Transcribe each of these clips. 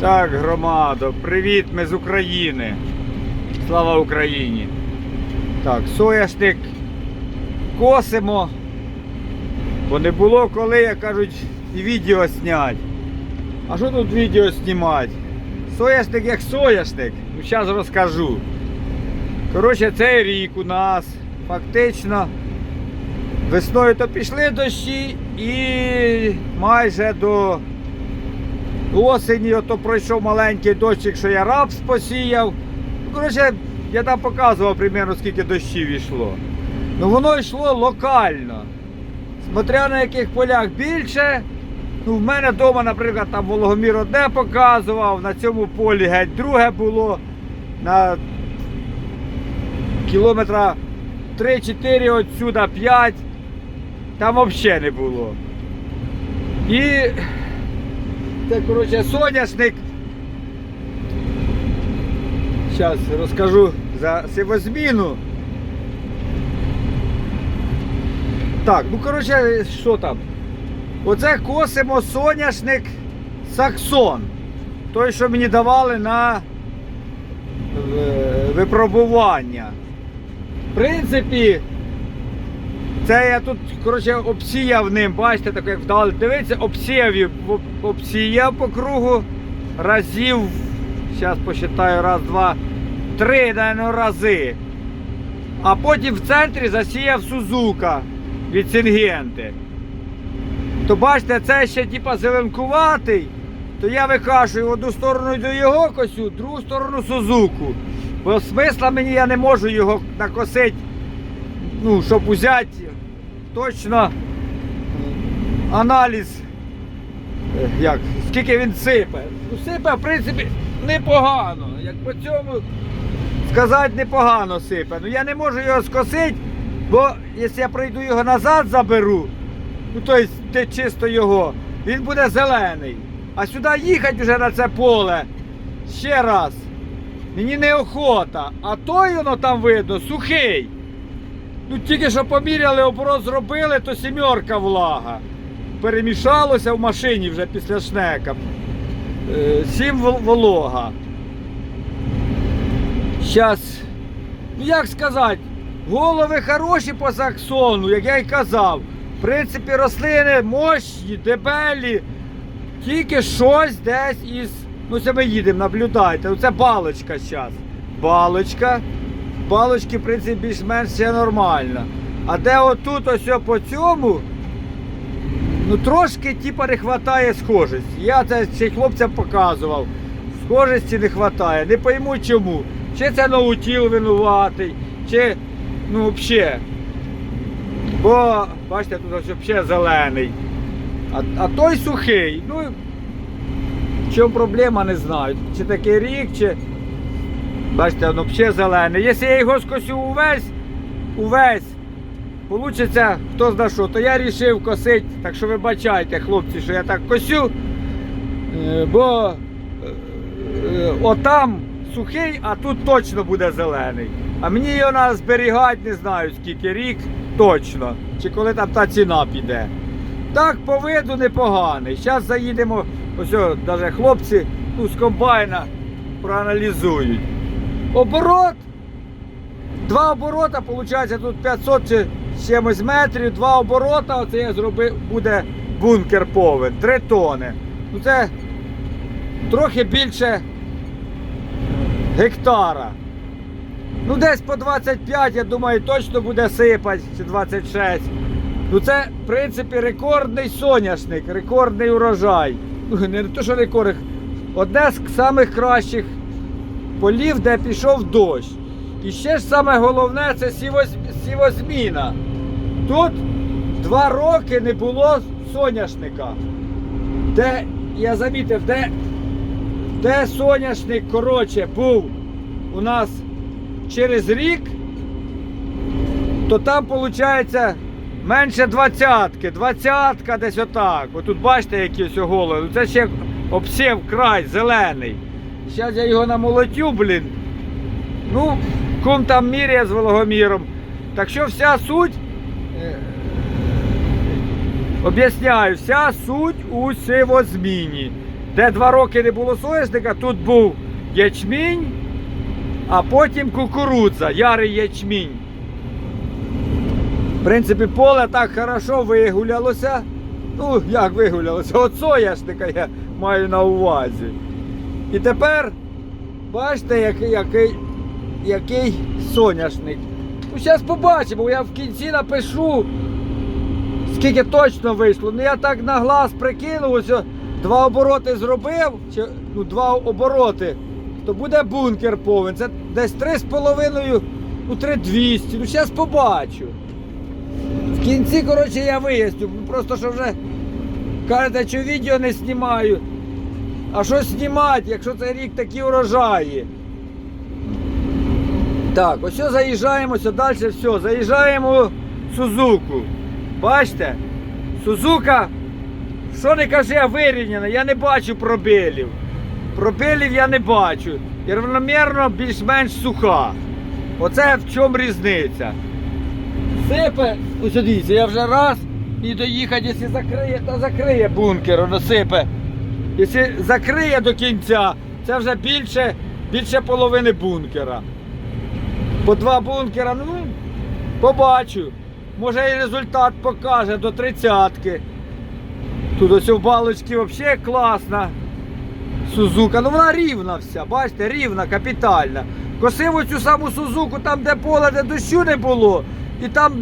Так, громадо, привіт, ми з України. Слава Україні. Так, соняшник косимо. Бо не було коли, як кажуть, і відео зняти. А що тут відео знімати? Соняшник як соняшник. Ну, зараз розкажу. Коротше, цей рік у нас фактично весною то пішли дощі і майже до осені ото пройшов маленький дощик, що я рапс посіяв. Ну, коротше, я там показував примерно скільки дощів йшло. Ну воно йшло локально. Смотря на яких полях більше. Ну, в мене вдома, наприклад, там вологомір одне показував, на цьому полі геть друге було. На кілометра 3-4 отсюда 5. Там взагалі не було. І це, коротше, соняшник. Зараз розкажу за сивозміну. Так, ну коротше, що там? Оце косимо соняшник Саксон. Той, що мені давали на е, випробування. В принципі, це я тут, коротше, обсіяв ним, бачите, так як вдали. Дивіться, обсіяв, обсіяв по кругу разів. Зараз посчитаю, раз, два, три, наверное, рази. А потім в центрі засіяв Сузука від Сінгенти. То бачите, це ще типа зеленкуватий, то я викашую в одну сторону до його косю, другу сторону Сузуку. Бо смисла мені я не можу його накосити, ну, щоб взяти точно аналіз, е, як, скільки він сипе. Ну, сипе, в принципі, непогано. Як по цьому сказати, непогано сипе. Ну я не можу його скосити, бо якщо я прийду його назад заберу, ну тобто де чисто його, він буде зелений. А сюди їхати вже на це поле ще раз. Мені неохота. А той воно там видно сухий. Ну тільки що поміряли, оборот зробили, то сімерка влага. Перемішалося в машині вже після шнека. Е, Сім волога. Щас, ну як сказати, голови хороші по саксону, як я й казав. В принципі, рослини мощні, дебелі. Тільки щось десь із. Ну, це ми їдемо, наблюдайте. Оце балочка зараз. Балочка. Балочки, в принципі, більш-менш все нормально. А де отут ось по цьому, ну трошки типа не вистачає схожості. Я це ще хлопцям показував. Схожості не вистачає. Не пойму чому. Чи це ноутіл винуватий, чи ну взагалі. Бо, бачите, тут ось взагалі зелений. А, а той сухий. Ну, в чому проблема, не знаю. Чи такий рік, чи. Бачите, воно взагалі зелене. Якщо я його скосю увесь, увесь, получиться хто зна що, то я вирішив косити. Так що вибачайте, хлопці, що я так косю. Е, Бо е, е, отам сухий, а тут точно буде зелений. А мені його зберігати, не знаю скільки рік точно. Чи коли там та ціна піде. Так, по виду непоганий. Зараз заїдемо, ось навіть хлопці ну, з комбайна проаналізують. Оборот. Два оборота, виходить, тут 500 чи чимось метрів, два оборота, оце я зробив, буде бункер повен, три тони. Ну це трохи більше гектара. Ну десь по 25, я думаю, точно буде сипати, чи 26. Ну це, в принципі, рекордний соняшник, рекордний урожай. Ну, Не то, що рекорд, одне з самих кращих полів, де пішов дощ. І ще ж саме головне це сівозміна. Тут два роки не було соняшника. Де, я замітив, де, де соняшник, коротше, був у нас через рік, то там виходить менше двадцятки, двадцятка десь отак. Отут бачите, які ось. Ну, Це ще обсів край зелений. Зараз я його намолотю, блін. Ну, кум там міряє з вологоміром. Так що вся суть, е, об'ясняю, вся суть у сивозміні. де два роки не було соняшника, тут був ячмінь, а потім кукурудза, ярий ячмінь. В принципі, поле так хорошо вигулялося. Ну, як вигулялося? От соняшника я маю на увазі. І тепер, бачите, який, який, який соняшник. Ну, зараз побачимо, я в кінці напишу, скільки точно вийшло. Ну я так на глаз прикинув, ось два обороти зробив, чи, ну, два обороти, то буде бункер повен. Це десь 3,5, ну 3,200. Ну зараз побачу. В кінці, коротше, я виясню. Ну, Просто що вже кажете, що відео не знімаю. А що знімати, якщо цей рік такі урожаї? Так, ось все, заїжджаємо, все далі, все, заїжджаємо Сузуку. Бачите? Сузука, що не кажи, а вирівняна, я не бачу пробилів. Пробилів я не бачу. І рівномірно більш-менш суха. Оце в чому різниця. Сипе, ось дивіться, я вже раз і доїхати, якщо закриє, то закриє бункер, воно сипе. Якщо закриє до кінця, це вже більше, більше половини бункера. По два бункера, ну, побачу. Може і результат покаже до тридцятки. Тут ось у балочки взагалі класна. Сузука. Ну вона рівна вся, бачите, рівна, капітальна. Косив оцю саму Сузуку, там, де поле, де дощу не було. І там,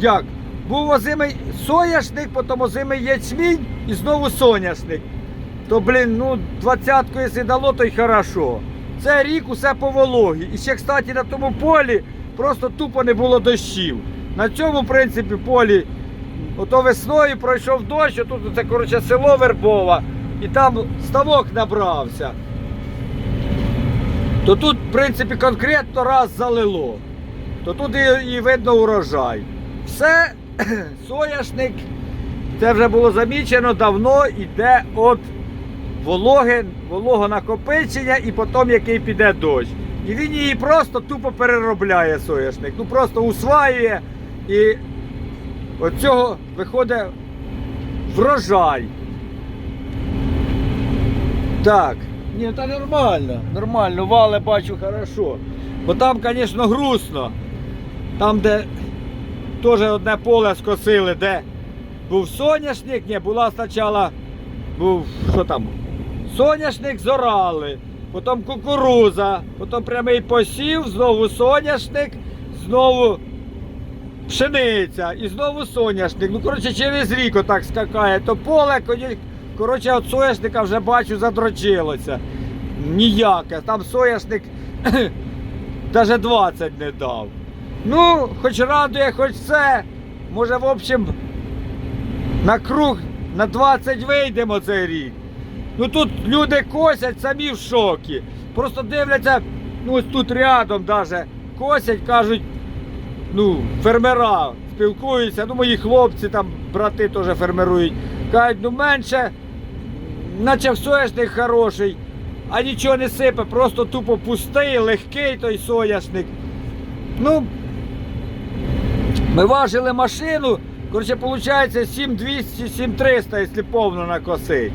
як? Був озимий соняшник, потім озимий ячмінь і знову соняшник. То, блін, ну, двадцятку, якщо дало, то й хорошо. Це рік усе по вологі. І ще, кстати, на тому полі просто тупо не було дощів. На цьому, в принципі, полі, ото весною пройшов дощ, тут це, коротше, село Вербова, і там ставок набрався. То тут, в принципі, конкретно раз залило. То тут і, і видно урожай. Все, соняшник, це вже було замічено, давно йде від вологи, вологонакопичення і потім який піде дощ. І він її просто тупо переробляє соняшник. Ну просто усваює і от цього виходить врожай. Так. Ні, та нормально, нормально, вали бачу хорошо. Бо там, звісно, грустно. Там, де теж одне поле скосили, де був соняшник, ні, була спочатку, був, що там, соняшник зорали, потім кукуруза, потім прямий посів, знову соняшник, знову пшениця і знову соняшник. Ну, коротше, через рік отак скакає, то поле, коротше, от соняшника вже бачу, задрочилося. Ніяке. Там соняшник навіть 20 не дав. Ну, хоч радує, хоч це. Може, в общем, на круг на 20 вийдемо цей рік. Ну тут люди косять самі в шокі. Просто дивляться, ну ось тут рядом даже косять, кажуть, ну, фермера спілкуються, ну мої хлопці, там брати теж фермерують. Кажуть, ну менше, наче соняшник хороший, а нічого не сипе, просто тупо пустий, легкий той соняшник. Ну, ми важили машину, коротше, виходить 7200, 7300, якщо повно накосить.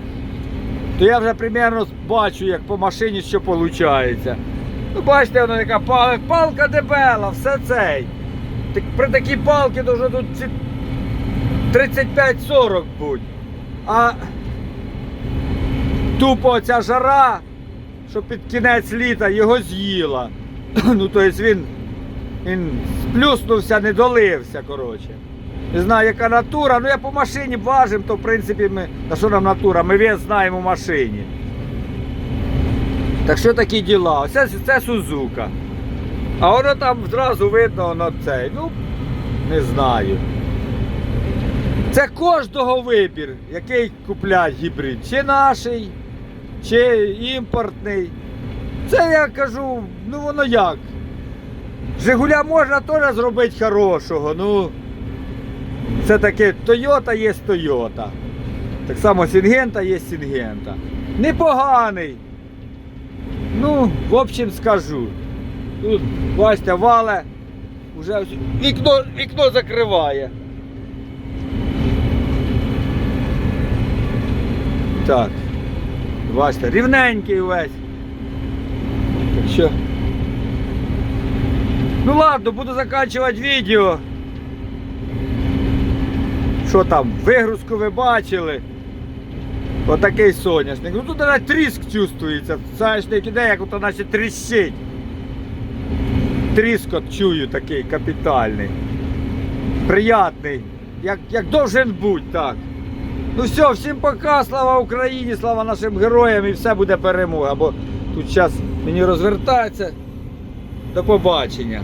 То я вже примерно бачу, як по машині що виходить. Ну, бачите, вона така палка, палка дебела, все цей. Так, при такій палці дуже тут 35-40 будь. А тупо ця жара, що під кінець літа його з'їла. Ну, тобто він, він сплюснувся, не долився, коротше. Не знаю, яка натура, ну я по машині важим, то в принципі ми. Та що нам натура? Ми вес знаємо в машині. Так що такі діла? Оце це Сузука. А воно там зразу видно, воно цей. Ну, не знаю. Це кожного вибір, який куплять гібрид. Чи наший, чи імпортний. Це я кажу, ну воно як. Жигуля можна теж зробити хорошого, ну. Це таке Toyota є Toyota. Так само Сінгента є Сінгента. Непоганий. Ну, в общем скажу. Тут, бачите, вале. Уже вікно, вікно закриває. Так. Бачите, рівненький увесь. Так що. Ну ладно, буду закінчувати відео. Що там, вигрузку ви бачили? Отакий соняшник. Ну тут навіть тріск чувствується. Соняшник іде, як ото наче тріщить. Тріскот чую такий капітальний. Приятний. Як, як должен бути, так. Ну все, всім пока, слава Україні, слава нашим героям і все буде перемога. Бо тут зараз мені розвертається. До побачення.